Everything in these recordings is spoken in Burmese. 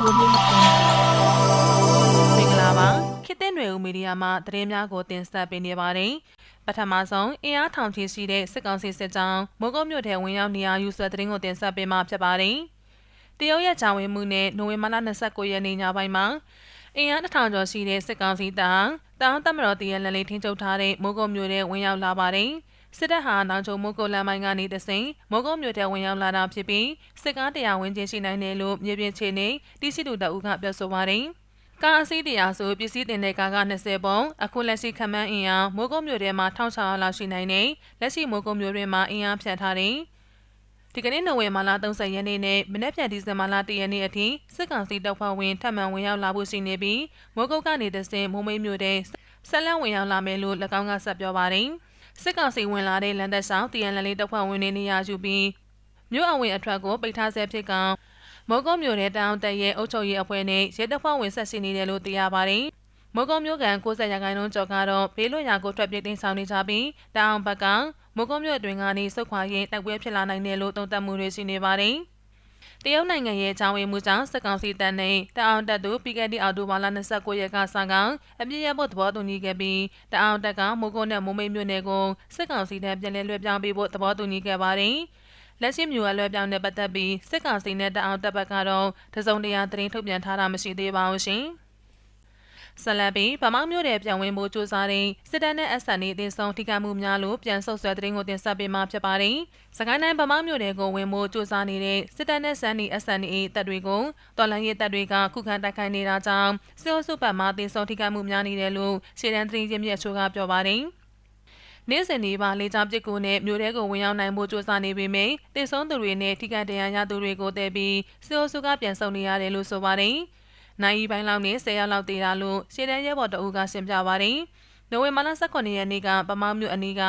ကိုရင်းကိုမင်္ဂလာပါခေတ်သစ်နွယ်ဦးမီဒီယာမှသတင်းများကိုတင်ဆက်ပေးနေပါတယ်ပထမဆုံးအင်အားထောင်ချီရှိတဲ့စစ်ကောင်စီစစ်ကြောင်းမိုးကုတ်မြို့ထဲဝင်ရောက်နေရာယူဆွဲသတင်းကိုတင်ဆက်ပေးမှာဖြစ်ပါတယ်တရုတ်ရဲ့ဂျာဝင်မှုနဲ့နိုဝင်ဘာလ29ရက်နေ့ညပိုင်းမှာအင်အားတစ်ထောင်ကျော်ရှိတဲ့စစ်ကောင်စီတပ်တောင်တမတော်တရလန်လေးထင်းချုပ်ထားတဲ့မိုးကုတ်မြို့ထဲဝင်ရောက်လာပါတယ် စစ်တပ်ဟာနောက်ချုံမိုးကုတ်လမ်းပိုင်းကနေတဆင်မိုးကုတ်မြို့ထဲဝင်ရောက်လာတာဖြစ်ပြီးစစ်ကားတရားဝင်ချင်းရှိနိုင်တယ်လို့မြေပြင်ခြေနေတိရှိသူတအုပ်ကပြောဆိုပါတယ်။ကားအစီးတရားဆိုပစ္စည်းတင်တဲ့ကားက20ပုံအခုလက်ရှိခမန်းအင်အားမိုးကုတ်မြို့ထဲမှာ1600လောက်ရှိနိုင်နေလက်ရှိမိုးကုတ်မြို့တွင်မှာအင်အားဖြန့်ထားတယ်။ဒီကနေ့နိုဝင်ဘာလ30ရက်နေ့နဲ့မနက်ဖြန်ဒီဇင်ဘာလ1ရက်နေ့အထိစစ်ကောင်စီတပ်ဖွဲ့ဝင်ထပ်မံဝင်ရောက်လာဖို့ရှိနေပြီးမိုးကုတ်ကနေတဆင်မိုးမိတ်မြို့ထဲဆက်လက်ဝင်ရောက်လာမယ်လို့၎င်းကဆက်ပြောပါတယ်။ စစ်ကောင်စီဝင်လာတဲ့လန်သက်ဆောင်တရန်လလေးတပ်ဖွဲ့ဝင်တွေနေရာယူပြီးမြို့အဝင်အထွက်ကိုပိတ်ထားဆဲဖြစ်ကမော်ကုတ်မြို့နယ်တောင်တက်ရဲ့အုပ်ချုပ်ရေးအဖွဲ့နဲ့ရဲတပ်ဖွဲ့ဝင်ဆက်ရှိနေတယ်လို့သိရပါတယ်။မော်ကုတ်မြို့ကန်60ရာခိုင်နှုန်းကျော်ကတော့ဘေးလွတ်ရာကိုထွက်ပြေးတိမ်းဆောင်နေကြပြီးတောင်ဘက်ကမော်ကုတ်မြို့အတွင်းကနေစုခွာရင်းတိုက်ပွဲဖြစ်လာနိုင်တယ်လို့သုံးသပ်မှုတွေရှိနေပါတယ်။ တရုတ်နိုင်ငံရဲ့ချောင်းဝေမှုကြောင့်စက်ကောင်စီတပ်နဲ့တအောင်တပ်တို့ပြီးခဲ့တဲ့အောက်တိုဘာလ29ရက်ကစကအပြည့်ရဖို့သဘောတူညီခဲ့ပြီးတအောင်တပ်ကမိုးကုတ်နဲ့မိုးမိတ်မြို့နယ်ကိုစက်ကောင်စီတပ်ပြန်လည်လွှဲပြောင်းပေးဖို့သဘောတူညီခဲ့ပါတယ်။လက်ရှိမျိုးအလွဲပြောင်းတဲ့ပတ်သက်ပြီးစစ်ကောင်စီနဲ့တအောင်တပ်ဘက်ကတော့တစုံတရာသတင်းထုတ်ပြန်ထားတာမရှိသေးပါဘူးရှင်။ ဆလန်ပီဗမောင်းမျိုးတဲ့ပြန်ဝင်မှုစူးစမ်းတဲ့စစ်တပ်နဲ့ SN အသေးဆုံးထိခိုက်မှုများလို့ပြန်ဆုတ်ဆွဲသတင်းကိုတင်ဆက်ပေးမှာဖြစ်ပါတယ်။စကိုင်းတိုင်းဗမောင်းမျိုးတဲ့ကိုဝင်မှုစူးစမ်းနေတဲ့စစ်တပ်နဲ့ SN SN တပ်တွေကိုတော်လန်ရေးတပ်တွေကခုခံတိုက်ခိုက်နေတာကြောင့်စစ်အုပ်စုဘက်မှအသေးဆုံးထိခိုက်မှုများနေတယ်လို့ရှေ့တန်းသတင်းရင်းမြစ်အချို့ကပြောပါတယ်။နေ့စဉ်ဒီပါလေကြောင်ပစ်ကူနဲ့မြို့ထဲကိုဝင်ရောက်နိုင်မှုစူးစမ်းနေပေမယ့်တေဆုံးသူတွေနဲ့ထိခိုက်ဒဏ်ရာရသူတွေကိုတည်ပြီးစစ်အုပ်စုကပြန်ဆုတ်နေရတယ်လို့ဆိုပါတယ်။ နိုင်ရီပိုင်းလောက်နဲ့10ရက်လောက်တည်တာလို့ရှေ့တန်းရဲဘော်တအူးကရှင်းပြပါတယ်။နိုဝင်ဘာလ18ရက်နေ့ကပမောင်းမြို့အနီးက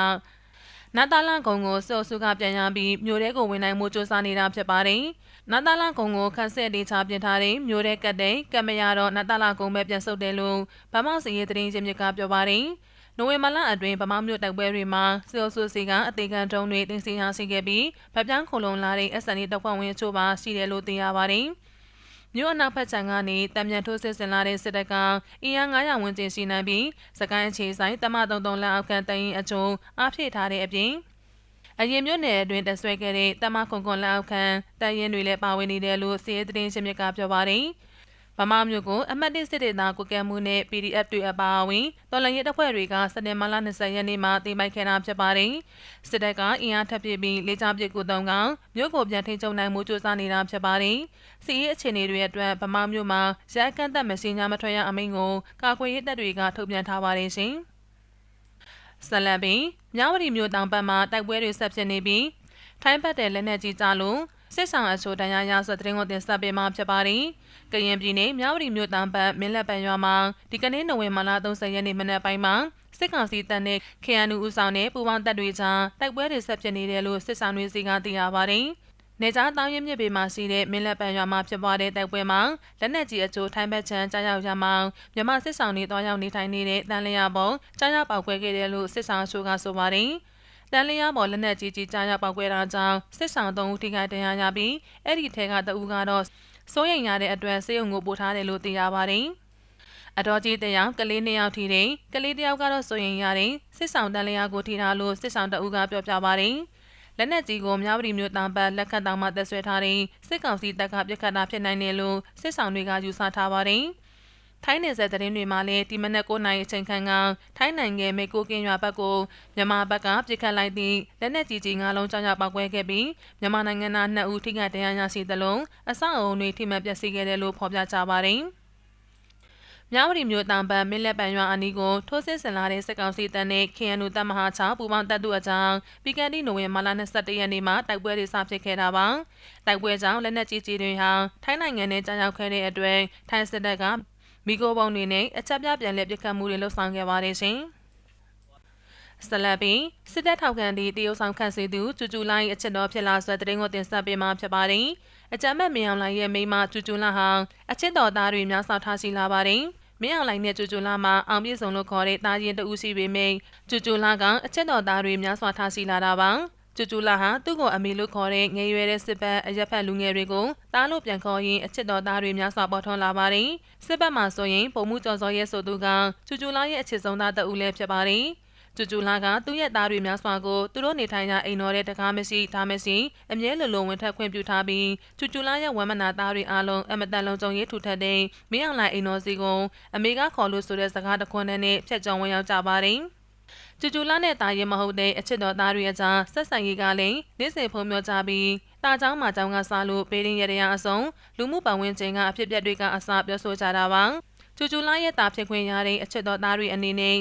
နာတာလန်ကုံကိုစောစုကပြန်ရပြီးမြို့ထဲကိုဝင်နိုင်မှုစ조사နေတာဖြစ်ပါတယ်။နာတာလန်ကုံကိုခန့်ဆက်တေချပြင်ထားတဲ့မြို့ထဲကတ်တဲ့ကံမရတော့နာတာလန်ကုံပဲပြန်ဆုတ်တယ်လို့ဗမောက်စီရေးသတင်းချင်းမြစ်ကပြောပါတယ်။နိုဝင်ဘာလအတွင်းဗမာမြို့တိုက်ပွဲတွေမှာစေအိုဆူစီကအသေးခံတုံးတွေတင်စီရရှိခဲ့ပြီးဗပြန်းခုံလုံးလာတဲ့ SND တပ်ဖွဲ့ဝင်အချို့ပါရှိတယ်လို့သိရပါတယ်။ မြို့အနောက်ဘက်ခြမ်းကနေတံမြန်ထိုးစစ်ဆင်လာတဲ့စစ်တပ်ကအင်အား900ဝန်းကျင်ရှိနိုင်ပြီးစကိုင်းအခြေဆိုင်တမ33လမ်းအောက်ခံတရင်အကျုံအားဖြည့်ထားတဲ့အပြင်အရင်မြို့နယ်အတွင်းတဆွဲခဲ့တဲ့တမခွန်ခွန်လက်အောက်ခံတရင်တွေလည်းပါဝင်နေတယ်လို့စီးရဲသတင်းရှင်မြစ်ကပြောပါတယ်။ ဗမာမျိုးကိုအမှတ်၁စစ်ဒေသကိုကဲမှုနဲ့ PDF တွေအပါအဝင်တော်လှန်ရေးတပ်ဖွဲ့တွေကစနေမလ20ရက်နေ့မှာတင်ပိုက်ခဲ့တာဖြစ်ပါတယ်။စစ်တပ်ကအင်အားထပ်ပြပြီးလေကြောင်းပစ်ကူတုံးကမြို့ကိုပြန်ထိန်းချုပ်နိုင်မှုကြိုးစားနေတာဖြစ်ပါတယ်။စီးရေးအခြေအနေတွေအတွက်ဗမာမျိုးမှာရိုက်ကန့်သက်မစင်ညာမထွက်ရအမိန့်ကိုကာကွယ်ရေးတပ်တွေကထုတ်ပြန်ထားပါတယ်ရှင်။ဆလန်ပင်မြဝတီမြို့တောင်ဘက်မှာတိုက်ပွဲတွေဆက်ဖြစ်နေပြီးထိုင်းဘက်တဲ့လက်နက်ကြီးကြလို့ စစ်ဆောင်အချို့တန်ရာရဆိုတဲ့တင်ကိုတင်ဆက်ပေးမှာဖြစ်ပါတယ်။ကရင်ပြည်နယ်မြဝတီမြို့တောင်ဘက်မင်းလက်ပံရွာမှာဒီကနေ့နိုဝင်ဘာလ30ရက်နေ့မနက်ပိုင်းမှာစစ်ကောင်စီတပ်နဲ့ KNU ဦးဆောင်တဲ့ပူးပေါင်းတပ်တွေကြားတိုက်ပွဲတွေဆက်ဖြစ်နေတယ်လို့စစ်ဆောင်တွေစီကသိရပါတယ်။နေကြားတောင်ရမြစ်ပေမှာရှိတဲ့မင်းလက်ပံရွာမှာဖြစ်ပွားတဲ့တိုက်ပွဲမှာလက်နက်ကြီးအချို့ထိုင်းဘက်ခြမ်းကြားရောက်ရမှာမြမစစ်ဆောင်တွေတွားရောက်နေထိုင်နေတဲ့တန်လျာပုံကြားရောက်ပေါက်ခွဲခဲ့တယ်လို့စစ်ဆောင်အချို့ကဆိုပါတယ်။ တန်လျာပေါ်လက်နက်ကြီးကြီးကြားရောက်ပောက်ကွဲတာကြောင့်စစ်ဆောင်သုံးဦးထိခိုက်ဒဏ်ရာရပြီးအဲ့ဒီထဲကတအူးကတော့စိုးရိမ်ရတဲ့အတွက်စေယုံကိုပို့ထားတယ်လို့သိရပါတယ်။အတော်ကြီးတယောက်ကလေးနှစ်ယောက်ထိတယ်ကလေးတယောက်ကတော့စိုးရိမ်ရတယ်စစ်ဆောင်တန်လျာကိုထိထားလို့စစ်ဆောင်တအူးကပြောပြပါတယ်။လက်နက်ကြီးကိုမြဝတီမြို့တောင်ပတ်လက်ခတ်တောင်မှတက်ဆွဲထားတဲ့စစ်ကောင်စီတပ်ကပြစ်ခတ်တာဖြစ်နိုင်တယ်လို့စစ်ဆောင်တွေကယူဆထားပါတယ်။ ထိုင်းနယ်စပ်သတင်းတွေမှာလည်းဒီမနက်9နာရီအချိန်ခန့်ကထိုင်းနိုင်ငံမေကိုကင်းရွာဘက်ကိုမြန်မာဘက်ကပြစ်ခတ်လိုက်သည့်လက်နက်ကြီးကြီး၅လုံးကြောင့်ပောက်ကွဲခဲ့ပြီးမြန်မာနိုင်ငံသား2ဦးထိခိုက်ဒဏ်ရာရရှိသလိုအဆောက်အအုံတွေထိမှန်ပျက်စီးခဲ့တယ်လို့ဖော်ပြကြပါတယ်။မြဝတီမြို့တောင်ပံမင်းလက်ပံရွာအနီးကိုထိုးစစ်ဆင်လာတဲ့စစ်ကောင်စီတပ်နဲ့ KNU တပ်မဟာ6ပူးပေါင်းတပ်တို့အကြောင်းပြီးခဲ့တဲ့နိုဝင်ဘာလ22ရက်နေ့မှာတိုက်ပွဲတွေစဖြစ်ခဲ့တာပါ။တိုက်ပွဲကြောင့်လက်နက်ကြီးကြီးတွေဟာထိုင်းနိုင်ငံနဲ့ကြားရောက်ခဲ့တဲ့အတွက်ထိုင်းစစ်တပ်က မိโกပုံတွေနဲ့အချက်ပြပြန်လက်ပြခတ်မှုတွေလှုပ်ဆောင်ခဲ့ပါတယ်ရှင်။ဆလပီစစ်တပ်ထောက်ခံသည့်တရုတ်ဆောင်ခန့်စီသူကျူကျူလိုင်းအချက်တော်ဖြစ်လာဆွဲတဲ့ငကိုတင်ဆက်ပေးမှာဖြစ်ပါတယ်။အကြမ်းမဲ့မင်းအောင်လိုင်းရဲ့မိမကျူကျူလာဟာအချက်တော်သားတွေများစွာထားရှိလာပါတယ်။မင်းအောင်လိုင်းနဲ့ကျူကျူလာမှာအောင်ပြည့်စုံလို့ခေါ်တဲ့တာရင်တူရှိပေမယ့်ကျူကျူလာကအချက်တော်သားတွေများစွာထားရှိလာတာပါ ကျူကျူလာဟာသူ့ကိုအမေလို့ခေါ်တဲ့ငယ်ရွယ်တဲ့စစ်ဘက်အရက်ဖက်လူငယ်တွေကိုတားလို့ပြန်ခေါ်ရင်အချစ်တော်သားတွေများစွာပေါ်ထွန်းလာပါတယ်။စစ်ဘက်မှာဆိုရင်ပုံမှုကျော်စော်ရဲဆိုသူကကျူကျူလာရဲ့အချစ်ဆုံးသားတဦးလည်းဖြစ်ပါတယ်။ကျူကျူလာကသူ့ရဲ့သားတွေများစွာကိုသူတို့နေထိုင်ရာအိမ်တော်တဲ့တကားမရှိဒါမရှိအမြဲလိုလိုဝင်ထက်ခွင့်ပြုထားပြီးကျူကျူလာရဲ့ဝမ်းမနာသားတွေအားလုံးအမတန်လုံးကြုံရေးထူထပ်တဲ့မင်းအောင်လှိုင်အိမ်တော်စီကိုအမေကခေါ်လို့ဆိုတဲ့စကားတခွန်းနဲ့ဖြတ်ကြောင်းဝင်ရောက်ကြပါတယ်။ ကျူကျူလာနဲ့တာရင်မဟုတ်တဲ့အချစ်တော်သားတွေအကြားဆက်ဆံရေးကလည်းနေ့စဉ်ဖုံးပြောကြပြီးတာချောင်းမှာကျောင်းကစားလို့ပေရင်ရရအစုံလူမှုပတ်ဝန်းကျင်ကအဖြစ်ပြက်တွေကအစပြောဆိုကြတာပါကျူကျူလာရဲ့တာဖြစ်ခွင့်ရတဲ့အချစ်တော်သားတွေအနေနဲ့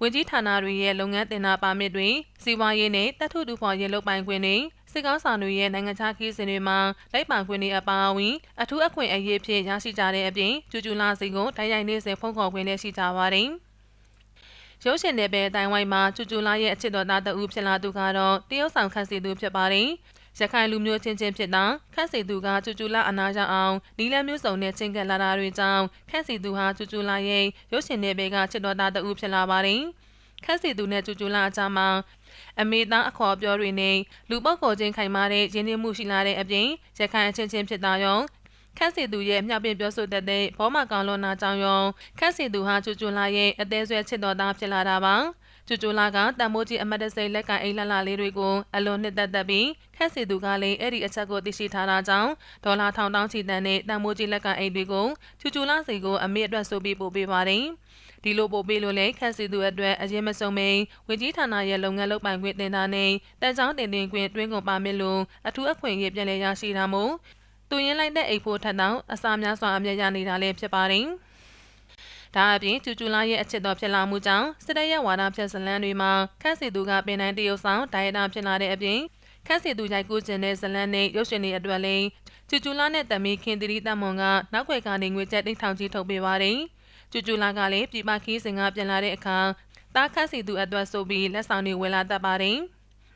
ဝင်ကြီးဌာနတွေရဲ့လုပ်ငန်းတင်နာပါမစ်တွေစီးပွားရေးနဲ့တပ်ထုတူဖော်ရေးလုပ်ပိုင်ခွင့်တွေစစ်ကောင်းဆောင်တွေရဲ့နိုင်ငံခြားခီးစဉ်တွေမှာလိုက်ပါခွင့်တွေအပါအဝင်အထူးအခွင့်အရေးဖြင့်ရရှိကြတဲ့အပြင်ကျူကျူလာစီကိုတိုင်းရိုက်နေစဉ်ဖုန်းခေါ်ခွင့်လည်းရှိကြပါတယ်။ ရုပ်ရှင်နယ်ပယ်အတိုင်းဝိုင်းမှာကျူကျူလာရဲ့အချစ်တော်သားတဦးဖြစ်လာသူကတော့တရုတ်ဆောင်ခန့်စီသူဖြစ်ပါတယ်။ရခိုင်လူမျိုးချင်းချင်းဖြစ်တာခန့်စီသူကကျူကျူလာအနာရအောင်နီလန်းမျိုးစုံနဲ့ချင်းကပ်လာတာတွေကြောင့်ခန့်စီသူဟာကျူကျူလာရဲ့ရုပ်ရှင်နယ်ပယ်ကချစ်တော်သားတဦးဖြစ်လာပါတယ်။ခန့်စီသူနဲ့ကျူကျူလာအကြမှာအမေသားအခေါ်ပြောတွေနဲ့လူပုတ်ခေါ်ချင်းခိုင်မာတဲ့ရင်းနှီးမှုရှိလာတဲ့အပြင်ရခိုင်အချင်းချင်းဖြစ်တာရော ခန့်စီသူရဲ့မြောက်ပင်ပြောဆိုတတ်တဲ့ဘောမကောင်လွန်နာကြောင့်ရောခန့်စီသူဟာကျူကျူလာရဲ့အသေးဆွဲချစ်တော်သားဖြစ်လာတာပါကျူကျူလာကတံမိုးကြီးအမတ်တစိလက်ကအိမ်လှလှလေးတွေကိုအလွန်နှစ်သက်သက်ပြီးခက်စီသူကလည်းအဲ့ဒီအချက်ကိုသိရှိထားတာကြောင့်ဒေါ်လာထောင်တောင်းချီတန်တဲ့တံမိုးကြီးလက်ကအိမ်တွေကိုကျူကျူလာစီကိုအမေအတွက်ဆိုပြီးပို့ပေးပါတယ်ဒီလိုပို့ပေးလို့လည်းခက်စီသူအတွက်အရင်မဆုံးမိန်ဝင်ကြီးဌာနရဲ့လုပ်ငန်းလုပ်ပိုင်ခွင့်တင်တာနဲ့တန်ချောင်းတင်တင်ခွင့်တွင်းကုန်ပါမစ်လို့အထူးအခွင့်အရေးပြန်လည်ရရှိတာမို့ သူရင်းလိုက်တဲ့အိတ်ဖို့ထက်တောင်အစာများစွာအမြဲရနေတာလည်းဖြစ်ပါတယ်။ဒါအပြင်ကျူကျူလာရဲ့အချစ်တော်ဖြစ်လာမှုကြောင့်စစ်တပ်ရဲ့ဝါဒဖြတ်စလန်းတွေမှာခန့်စီသူကပင်တိုင်းတရုတ်ဆောင်ဒိုင်ယာဖြစ်လာတဲ့အပြင်ခန့်စီသူရိုက်ကူးခြင်းတဲ့ဇလန်းနဲ့ရုပ်ရှင်တွေအတွက်လည်းကျူကျူလာနဲ့တမီခင်တီရီတမွန်ကနောက်ွယ်ကနေငွေကျပ်တိတ်ထောင်ကြီးထုတ်ပေးပါတယ်။ကျူကျူလာကလည်းပြပခီးစင်ကပြန်လာတဲ့အခါတားခန့်စီသူအတွက်ဆိုပြီးလက်ဆောင်တွေဝယ်လာတတ်ပါတယ်။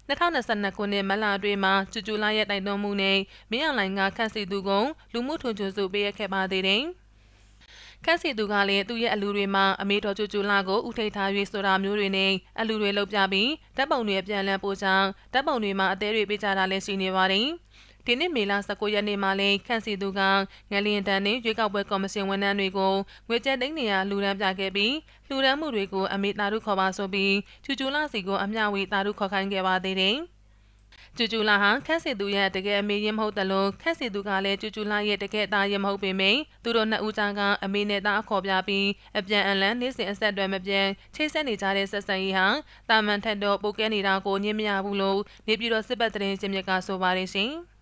2022ခုနှစ်မလအတွင်းမှာကျူကျူလာရဲ့တိုက်တွန်းမှုနဲ့မင်းအောင်လိုင်ကခန့်စီသူကုံလူမှုထွန်ချွန်စုပေးရခဲ့ပါသေးတယ်။ခန့်စီသူကလည်းသူ့ရဲ့အလူတွေမှာအမေတော်ကျူကျူလာကိုဥထိတ်ထား၍ဆိုတာမျိုးတွေနဲ့အလူတွေလုပ်ပြပြီးတပ်ပုံတွေပြန်လည်ပို့ချောင်းတပ်ပုံတွေမှာအသေးတွေပေးကြတာလည်းရှိနေပါတယ်။ ဒီနှစ်မေလ19ရက်နေ့မှာလည်းခန့်စီသူကငလျင်တန်နှင့်ရွေးကောက်ပွဲကော်မရှင်ဝန်ထမ်းတွေကိုငွေကျပ်သိန်းနေရာလူဒန်းပြခဲ့ပြီးလူဒန်းမှုတွေကိုအမေတာရုခေါ်ပါဆိုပြီးချူချူလာစီကိုအမျှဝေတာရုခေါ်ခိုင်းခဲ့ပါသေးတယ်။ကျူကျူလာဟာခက်စီသူရဲ့တကယ်အမေရင်မဟုတ်တယ်လို့ခက်စီသူကလည်းကျူကျူလာရဲ့တကယ်အသားရင်မဟုတ်ပေမယ့်သူတို့နှစ်ဦးကြားကအမေနဲ့သားအခေါ်ပြပြီးအပြန်အလှန်နေစဉ်အဆက်အသွယ်မပြတ်ချိတ်ဆက်နေကြတဲ့ဆက်ဆံရေးဟာတာမန်ထက်တော့ပိုကဲနေတာကိုညင်မရဘူးလို့နေပြည်တော်စစ်ပတ်သတင်းချင်းမြစ်ကဆိုပါတယ်ရှင်။